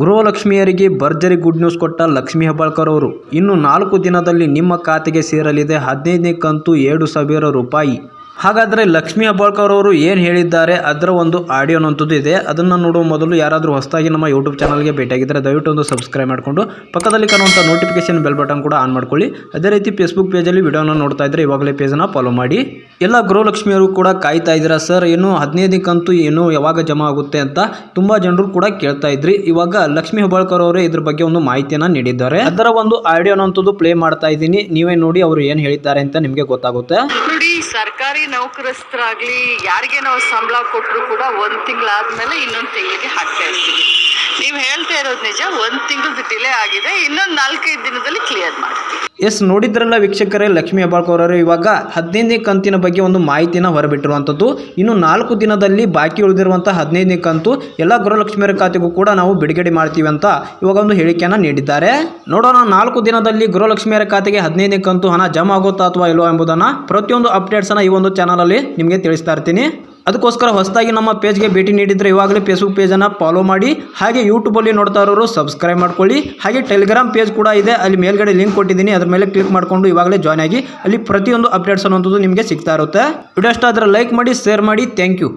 ಗೃಹಲಕ್ಷ್ಮಿಯರಿಗೆ ಭರ್ಜರಿ good news ಕೊಟ್ಟ ಲಕ್ಷ್ಮಿ ಹೆಬ್ಬಾಳ್ಕರ್ ಅವರು ಇನ್ನು ನಾಲ್ಕು ದಿನದಲ್ಲಿ ನಿಮ್ಮ ಖಾತೆಗೆ ಸೇರಲಿದೆ ಹದಿನೈದನೇ ಕಂತು ಎರಡು ಸಾವಿರ ರೂಪಾಯಿ. ಹಾಗಾದರೆ ಲಕ್ಷ್ಮೀ ಅಬ್ಬಾಳ್ಕರ್ ಅವರು ಏನು ಹೇಳಿದ್ದಾರೆ? ಅದರ ಒಂದು ಆಡಿಯೋ ಅನ್ನೋಂಥದ್ದು ಇದೆ. ಅದನ್ನು ನೋಡುವ ಮೊದಲು ಯಾರಾದರೂ ಹೊಸದಾಗಿ ನಮ್ಮ ಯೂಟ್ಯೂಬ್ ಚಾನಲ್ಗೆ ಭೇಟಿಯಾಗಿದ್ದರೆ ದಯವಿಟ್ಟು ಒಂದು ಸಬ್ಸ್ಕ್ರೈಬ್ ಮಾಡಿಕೊಂಡು, ಪಕ್ಕದಲ್ಲಿ ಕಾಣುವಂಥ ನೋಟಿಫಿಕೇಶನ್ ಬೆಲ್ ಬಟನ್ ಕೂಡ ಆನ್ ಮಾಡ್ಕೊಳ್ಳಿ. ಅದೇ ರೀತಿ ಫೇಸ್ಬುಕ್ ಪೇಜಲ್ಲಿ ವಿಡಿಯೋನ ನೋಡ್ತಾ ಇದ್ದರೆ ಇವಾಗಲೇ ಪೇಜನ್ನು ಫಾಲೋ ಮಾಡಿ. ಎಲ್ಲ ಗೃಹಲಕ್ಷ್ಮಿಯವರು ಕೂಡ ಕಾಯ್ತಾ ಇದ್ದೀರಾ? ಸರ್ ಏನು ಹದಿನೈದಕ್ಕಂತೂ ಕಂತು ಏನು ಯಾವಾಗ ಜಮಾ ಆಗುತ್ತೆ? ಅಂತ ತುಂಬ ಜನರು ಕೂಡ ಕೇಳ್ತಾ ಇದ್ರಿ. ಇವಾಗ ಲಕ್ಷ್ಮೀ ಹೆಬ್ಬಾಳ್ಕರ್ ಅವರೇ ಇದ್ರ ಬಗ್ಗೆ ಒಂದು ಮಾಹಿತಿಯನ್ನು ನೀಡಿದ್ದಾರೆ. ಅದರ ಒಂದು ಆಡಿಯೋ ಅನ್ನೋಂಥದ್ದು ಪ್ಲೇ ಮಾಡ್ತಾ ಇದ್ದೀನಿ. ನೀವೇ ನೋಡಿ ಅವರು ಏನು ಹೇಳಿದ್ದಾರೆ ಅಂತ ನಿಮಗೆ ಗೊತ್ತಾಗುತ್ತೆ. ಸರ್ಕಾರಿ ನೌಕರಸ್ಥರಾಗ್ಲಿ ಯಾರಿಗೆ ನಾವು ಸಂಬಳ ಕೊಟ್ಟರು ಕೂಡ ಒಂದು ತಿಂಗಳಾದ್ಮೇಲೆ ಇನ್ನೊಂದು ತಿಂಗಳಿಗೆ ಹಾಕ್ತಾ ಇರ್ತೀವಿ. ನೀವು ಹೇಳ್ತಾ ಇರೋದು ನಿಜ, ಒಂದು ತಿಂಗಳದ್ದು ಡಿಲೇ ಆಗಿದೆ, ಇನ್ನೊಂದು ನಾಲ್ಕೈದು ದಿನದಲ್ಲಿ ಕ್ಲಿಯರ್ ಮಾಡ್ತೀವಿ. ಎಸ್ ನೋಡಿದ್ರಲ್ಲ ವೀಕ್ಷಕರೇ, ಲಕ್ಷ್ಮೀ ಹೆಬ್ಬಾಳ್ಕರ್ ಇವಾಗ ಹದಿನೈದನೇ ಕಂತಿನ ಬಗ್ಗೆ ಒಂದು ಮಾಹಿತಿನ ಹೊರಬಿಟ್ಟಿರುವಂಥದ್ದು ಇನ್ನು ನಾಲ್ಕು ದಿನದಲ್ಲಿ ಬಾಕಿ ಉಳಿದಿರುವಂಥ ಹದಿನೈದನೇ ಕಂತು ಎಲ್ಲ ಗೃಹಲಕ್ಷ್ಮಿಯರ ಖಾತೆಗೂ ಕೂಡ ನಾವು ಬಿಡುಗಡೆ ಮಾಡ್ತೀವಿ ಅಂತ ಇವಾಗ ಒಂದು ಹೇಳಿಕೆಯನ್ನು ನೀಡಿದ್ದಾರೆ. ನೋಡೋಣ, ನಾಲ್ಕು ದಿನದಲ್ಲಿ ಗೃಹಲಕ್ಷ್ಮಿಯರ ಖಾತೆಗೆ ಹದಿನೈದನೇ ಕಂತು ಹಣ ಜಮಾ ಆಗುತ್ತಾ ಅಥವಾ ಇಲ್ಲೋ ಎಂಬುದನ್ನು ಪ್ರತಿಯೊಂದು ಅಪ್ಡೇಟ್ಸನ್ನು ಈ ಒಂದು ಚಾನಲಲ್ಲಿ ನಿಮಗೆ ತಿಳಿಸ್ತಾ ಇರ್ತೀನಿ. ಅದಕ್ಕೋಸ್ಕರ ಹೊಸದಾಗಿ ನಮ್ಮ ಪೇಜ್ಗೆ ಭೇಟಿ ನೀಡಿದರೆ ಇವಾಗಲೇ ಫೇಸ್ಬುಕ್ ಪೇಜನ್ನು ಫಾಲೋ ಮಾಡಿ, ಹಾಗೆ ಯೂಟ್ಯೂಬಲ್ಲಿ ನೋಡ್ತಾ ಇರೋರು ಸಬ್ಸ್ಕ್ರೈಬ್ ಮಾಡ್ಕೊಳ್ಳಿ. ಹಾಗೆ ಟೆಲಿಗ್ರಾಮ್ ಪೇಜ್ ಕೂಡ ಇದೆ. ಅಲ್ಲಿ ಮೇಲ್ಗಡೆ ಲಿಂಕ್ ಕೊಟ್ಟಿದ್ದೀನಿ. ಅದ್ರ ಮೇಲೆ ಕ್ಲಿಕ್ ಮಾಡಿಕೊಂಡು ಇವಾಗಲೇ ಜಾಯ್ನ್ ಆಗಿ, ಅಲ್ಲಿ ಪ್ರತಿಯೊಂದು ಅಪ್ಡೇಟ್ಸ್ ಅನ್ನೋಂಥದ್ದು ನಿಮಗೆ ಸಿಗ್ತಾ ಇರುತ್ತೆ. ವಿಡಿಯೋ ಇಷ್ಟ ಲೈಕ್ ಮಾಡಿ ಶೇರ್ ಮಾಡಿ. Thank you